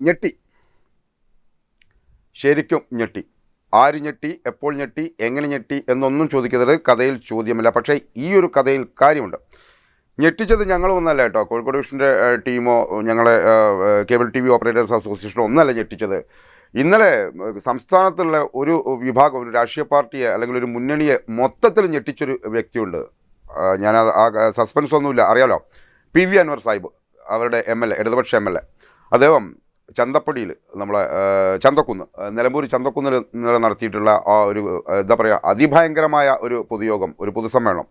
ഞെട്ടി. ശരിക്കും ഞെട്ടി. ആര് ഞെട്ടി എപ്പോൾ ഞെട്ടി എങ്ങനെ ഞെട്ടി എന്നൊന്നും ചോദിക്കരുത്. കഥയിൽ ചോദ്യമല്ല. പക്ഷേ ഈ ഒരു കഥയിൽ കാര്യമുണ്ട്. ഞെട്ടിച്ചത് ഞങ്ങൾ ഒന്നല്ല കേട്ടോ. കോഴിക്കോട് വിഷന്റെ ടീമോ ഞങ്ങളെ കേബിൾ ടി വി ഓപ്പറേറ്റേഴ്സ് അസോസിയേഷനോ ഒന്നല്ല ഞെട്ടിച്ചത്. ഇന്നലെ സംസ്ഥാനത്തുള്ള ഒരു വിഭാഗം ഒരു രാഷ്ട്രീയ പാർട്ടിയെ അല്ലെങ്കിൽ ഒരു മുന്നണിയെ മൊത്തത്തിൽ ഞെട്ടിച്ചൊരു വ്യക്തിയുണ്ട്. ഞാൻ ആ സസ്പെൻസ് ഒന്നുമില്ല അറിയാലോ? പി വി അൻവർ സാഹിബ് അവരുടെ എം എൽ എ ഇടതുപക്ഷ എം എൽ എ. അദ്ദേഹം ചന്തപ്പടിയിൽ നമ്മളെ ചന്തക്കുന്ന് നിലമ്പൂർ ചന്തക്കുന്നിൽ നടത്തിയിട്ടുള്ള ആ ഒരു എന്താ പറയുക അതിഭയങ്കരമായ ഒരു പൊതുയോഗം ഒരു പൊതുസമ്മേളനം.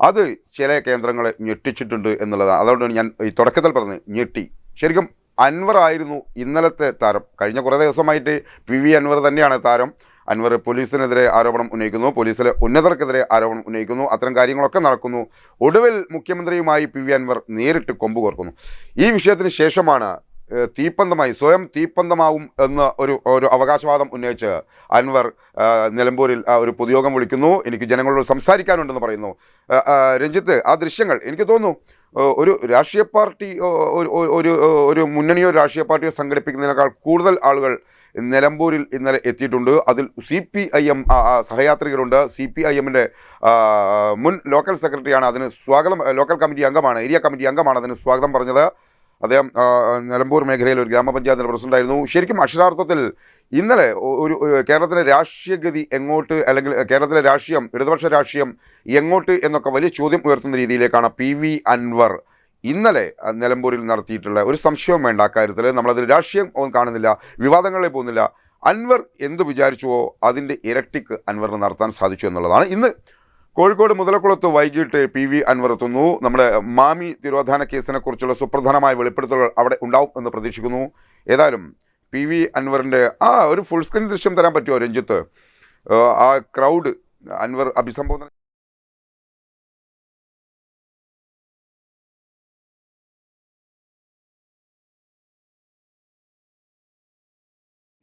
അത് ചില കേന്ദ്രങ്ങളെ ഞെട്ടിച്ചിട്ടുണ്ട് എന്നുള്ളതാണ്. അതുകൊണ്ടാണ് ഞാൻ ഈ തുടക്കത്തിൽ പറഞ്ഞത് ഞെട്ടി. ശരിക്കും അൻവർ ആയിരുന്നു ഇന്നലത്തെ താരം. കഴിഞ്ഞ കുറേ ദിവസമായിട്ട് പി വി അൻവർ തന്നെയാണ് താരം. അൻവർ പോലീസിനെതിരെ ആരോപണം ഉന്നയിക്കുന്നു പോലീസിലെ ഉന്നതർക്കെതിരെ ആരോപണം ഉന്നയിക്കുന്നു അത്തരം കാര്യങ്ങളൊക്കെ നടക്കുന്നു. ഒടുവിൽ മുഖ്യമന്ത്രിയുമായി പി വി അൻവർ നേരിട്ട് കൊമ്പ് കോർക്കുന്നു ഈ വിഷയത്തിന് ശേഷമാണ് തീപ്പന്തമായി സ്വയം തീപ്പന്തമാവും എന്ന് ഒരു ഒരു അവകാശവാദം ഉന്നയിച്ച് അൻവർ നിലമ്പൂരിൽ ഒരു പൊതുയോഗം വിളിക്കുന്നു. എനിക്ക് ജനങ്ങളോട് സംസാരിക്കാനുണ്ടെന്ന് പറയുന്നു. രഞ്ജിത്ത് ആ ദൃശ്യങ്ങൾ എനിക്ക് തോന്നുന്നു ഒരു രാഷ്ട്രീയ പാർട്ടി ഒരു ഒരു മുന്നണിയോ രാഷ്ട്രീയ പാർട്ടിയോ സംഘടിപ്പിക്കുന്നതിനേക്കാൾ കൂടുതൽ ആളുകൾ നിലമ്പൂരിൽ ഇന്നലെ എത്തിയിട്ടുണ്ട്. അതിൽ സി പി ഐ എം സഹയാത്രികരുണ്ട്. സി പി ഐ എമ്മിന്റെ മുൻ ലോക്കൽ സെക്രട്ടറിയാണ് അതിന് സ്വാഗതം ലോക്കൽ കമ്മിറ്റി അംഗമാണ് ഏരിയ കമ്മിറ്റി അംഗമാണ് അതിന് സ്വാഗതം പറഞ്ഞത്. അദ്ദേഹം നിലമ്പൂർ മേഖലയിൽ ഒരു ഗ്രാമപഞ്ചായത്തിന്റെ പ്രസിഡന്റായിരുന്നു ശരിക്കും അക്ഷരാർത്ഥത്തിൽ ഇന്നലെ ഒരു കേരളത്തിലെ രാഷ്ട്രീയഗതി എങ്ങോട്ട് അല്ലെങ്കിൽ കേരളത്തിലെ രാഷ്ട്രീയം ഇടതുപക്ഷ രാഷ്ട്രീയം എങ്ങോട്ട് എന്നൊക്കെ വലിയ ചോദ്യം ഉയർത്തുന്ന രീതിയിലേക്കാണ് പി വി അൻവർ ഇന്നലെ നിലമ്പൂരിൽ നടത്തിയിട്ടുള്ള ഒരു സംശയവും വേണ്ട അക്കാര്യത്തിൽ നമ്മളതിൽ രാഷ്ട്രീയം ഒന്നും കാണുന്നില്ല വിവാദങ്ങളിൽ പോകുന്നില്ല. അൻവർ എന്ത് വിചാരിച്ചുവോ അതിന്റെ ഇരട്ടിക്ക് അൻവറിന് നടത്താൻ സാധിച്ചു എന്നുള്ളതാണ്. ഇന്ന് കോഴിക്കോട് മുതലക്കുളത്ത് വൈകിട്ട് പി വി അൻവർ എത്തുന്നു. നമ്മുടെ മാമി തിരോധാന കേസിനെ കുറിച്ചുള്ള സുപ്രധാനമായ വെളിപ്പെടുത്തലുകൾ അവിടെ ഉണ്ടാവും എന്ന് പ്രതീക്ഷിക്കുന്നു. ഏതായാലും പി വി അൻവറിന്റെ ആ ഒരു ഫുൾ സ്ക്രീൻ ദൃശ്യം തരാൻ പറ്റുമോ രഞ്ജിത്ത്? ആ ക്രൗഡ് അൻവർ അഭിസംബോധന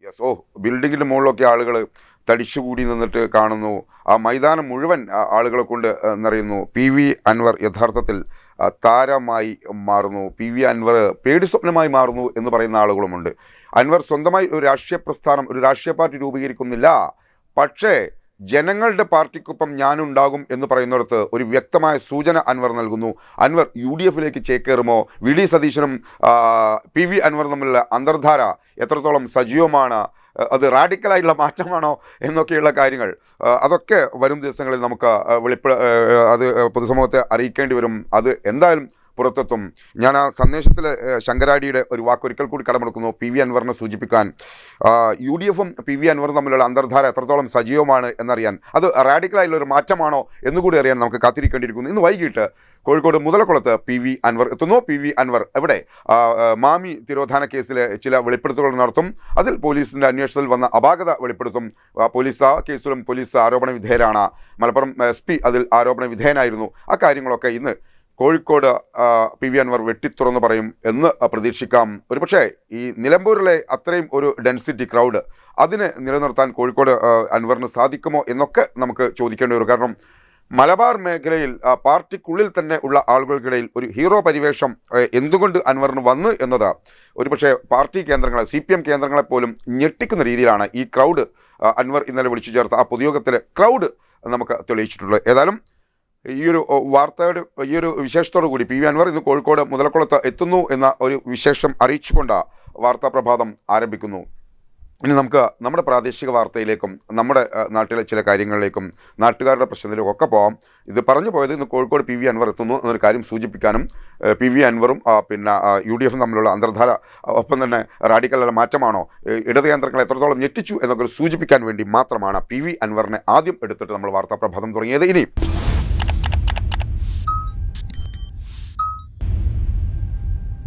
യെസ് ഓ ബിൽഡിങ്ങിന്റെ മുകളിലൊക്കെ ആളുകൾ തടിച്ചുകൂടി നിന്നിട്ട് കാണുന്നു. ആ മൈതാനം മുഴുവൻ ആളുകളെ കൊണ്ട് നിറയുന്നു. പി വി അൻവർ യഥാർത്ഥത്തിൽ താരമായി മാറുന്നു. പി വി അൻവർ പേടി സ്വപ്നമായി മാറുന്നു എന്ന് പറയുന്ന ആളുകളുമുണ്ട്. അൻവർ സ്വന്തമായി ഒരു രാഷ്ട്രീയ പ്രസ്ഥാനം ഒരു രാഷ്ട്രീയ പാർട്ടി രൂപീകരിക്കുന്നില്ല. പക്ഷേ ജനങ്ങളുടെ പാർട്ടിക്കൊപ്പം ഞാനുണ്ടാകും എന്ന് പറയുന്നിടത്ത് ഒരു വ്യക്തമായ സൂചന അൻവർ നൽകുന്നു. അൻവർ യു ഡി എഫിലേക്ക് ചേക്കേറുമോ? വി ഡി സതീശനും പി വി അൻവർ തമ്മിലുള്ള അന്തർധാര എത്രത്തോളം സജീവമാണ്? അത് റാഡിക്കലായിട്ടുള്ള മാറ്റമാണോ എന്നൊക്കെയുള്ള കാര്യങ്ങൾ. അതൊക്കെ വരും ദിവസങ്ങളിൽ നമുക്ക് വെളിപ്പെ അത് പൊതുസമൂഹത്തെ അറിയിക്കേണ്ടി വരും. അത് എന്തായാലും പുറത്തെത്തും. ഞാൻ ആ സന്ദേശത്തിൽ ശങ്കരാടിയുടെ ഒരു വാക്കൊരിക്കൽ കൂടി കടമെടുക്കുന്നു. പി വി അൻവറിനെ സൂചിപ്പിക്കാൻ. യു ഡി എഫും പി വി അൻവറും തമ്മിലുള്ള അന്തർധാര എത്രത്തോളം സജീവമാണ് എന്നറിയാൻ. അത് റാഡിക്കലായിട്ടുള്ള ഒരു മാറ്റമാണോ എന്നുകൂടി അറിയാൻ നമുക്ക് കാത്തിരിക്കേണ്ടിയിരിക്കുന്നു. ഇന്ന് വൈകിട്ട് കോഴിക്കോട് മുതലക്കുളത്ത് പി വി അൻവർ എത്തുന്നു. പി വി അൻവർ എവിടെ? മാമി തിരോധാന കേസിലെ ചില വെളിപ്പെടുത്തലുകൾ നടത്തും. അതിൽ പോലീസിന്റെ അന്വേഷണത്തിൽ വന്ന അപാകത വെളിപ്പെടുത്തും. പോലീസ് ആ കേസിലും പോലീസ് ആരോപണ വിധേയരാണ്. മലപ്പുറം എസ് അതിൽ ആരോപണ വിധേയനായിരുന്നു. ആ കാര്യങ്ങളൊക്കെ ഇന്ന് കോഴിക്കോട് പി വി അൻവർ വെട്ടിത്തുറന്ന് പറയും എന്ന് പ്രതീക്ഷിക്കാം. ഒരുപക്ഷേ ഈ നിലമ്പൂരിലെ അത്രയും ഒരു ഡെൻസിറ്റി ക്രൗഡ് അതിനെ നിലനിർത്താൻ കോഴിക്കോട് അൻവറിന് സാധിക്കുമോ എന്നൊക്കെ നമുക്ക് ചോദിക്കേണ്ടി വരും. കാരണം മലബാർ മേഖലയിൽ പാർട്ടിക്കുള്ളിൽ തന്നെ ഉള്ള ആളുകൾക്കിടയിൽ ഒരു ഹീറോ പരിവേഷം എന്തുകൊണ്ട് അൻവറിന് വന്നു എന്നത് ഒരുപക്ഷെ പാർട്ടി കേന്ദ്രങ്ങളെ സി പി എം കേന്ദ്രങ്ങളെ പോലും ഞെട്ടിക്കുന്ന രീതിയിലാണ് ഈ ക്രൗഡ് അൻവർ ഇന്നലെ വിളിച്ചു ചേർത്ത ആ പൊതുയോഗത്തിലെ ക്രൗഡ് നമുക്ക് തെളിയിച്ചിട്ടുള്ളത്. ഏതായാലും ഈ ഒരു വാർത്തയുടെ ഈ ഒരു വിശേഷത്തോടു കൂടി പി വി അൻവർ ഇന്ന് കോഴിക്കോട് മുതലക്കുളത്ത് എത്തുന്നു എന്ന ഒരു വിശേഷം അറിയിച്ചുകൊണ്ട് വാർത്താ പ്രഭാതം ആരംഭിക്കുന്നു. ഇനി നമുക്ക് നമ്മുടെ പ്രാദേശിക വാർത്തയിലേക്കും നമ്മുടെ നാട്ടിലെ ചില കാര്യങ്ങളിലേക്കും നാട്ടുകാരുടെ പ്രശ്നത്തിലേക്കും ഒക്കെ പോകാം ഇത് പറഞ്ഞു പോയത് ഇന്ന് കോഴിക്കോട് പി വി അൻവർ എത്തുന്നു എന്നൊരു കാര്യം സൂചിപ്പിക്കാനും പി വി അൻവറും പിന്നെ യു ഡി എഫും തമ്മിലുള്ള അന്തർധാര ഒപ്പം തന്നെ റാഡിക്കലുള്ള മാറ്റമാണോ ഇടത് കേന്ദ്രങ്ങൾ എത്രത്തോളം ഞെട്ടിച്ചു എന്നൊക്കെ സൂചിപ്പിക്കാൻ വേണ്ടി മാത്രമാണ് പി വി അൻവറിനെ ആദ്യം എടുത്തിട്ട് നമ്മൾ വാർത്താ പ്രഭാതം തുടങ്ങിയത്. ഇനി